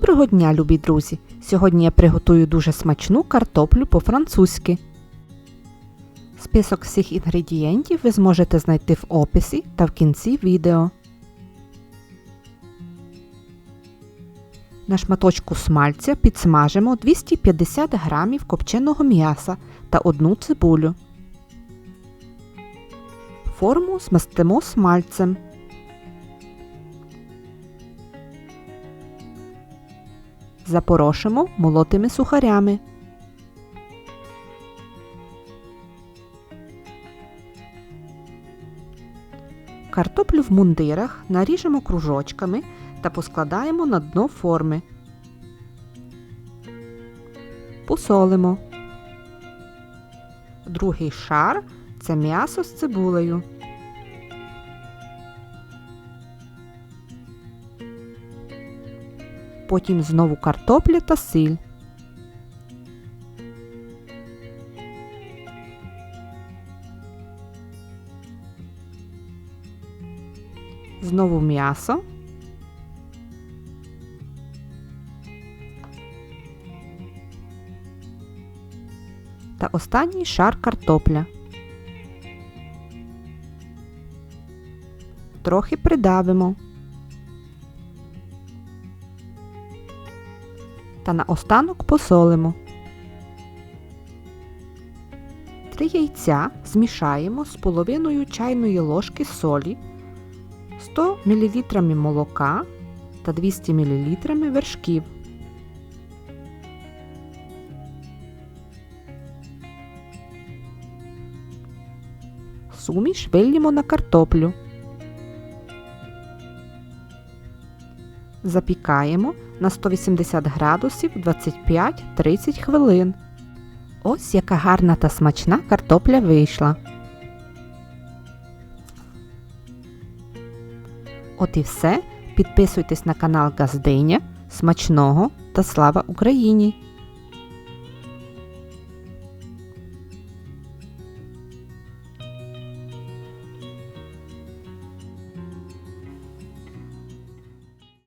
Доброго дня, любі друзі! Сьогодні я приготую дуже смачну картоплю по-французьки. Список всіх інгредієнтів ви зможете знайти в описі та в кінці відео. На шматочку смальця підсмажимо 250 г копченого м'яса та одну цибулю. Форму змастимо смальцем. Запорошимо молотими сухарями. Картоплю в мундирах наріжемо кружочками та поскладаємо на дно форми. Посолимо. Другий шар це м'ясо з цибулею. Потім знову картопля та сіль. Знову м'ясо. Та останній шар картопля. Трохи придавимо. Та наостанок посолимо. Три яйця змішаємо з половиною чайної ложки солі, 100 мл молока та 200 мл вершків. Суміш вильємо на картоплю. Запікаємо на 180 градусів 25-30 хвилин. Ось яка гарна та смачна картопля вийшла. От і все. Підписуйтесь на канал Газдиня. Смачного та слава Україні!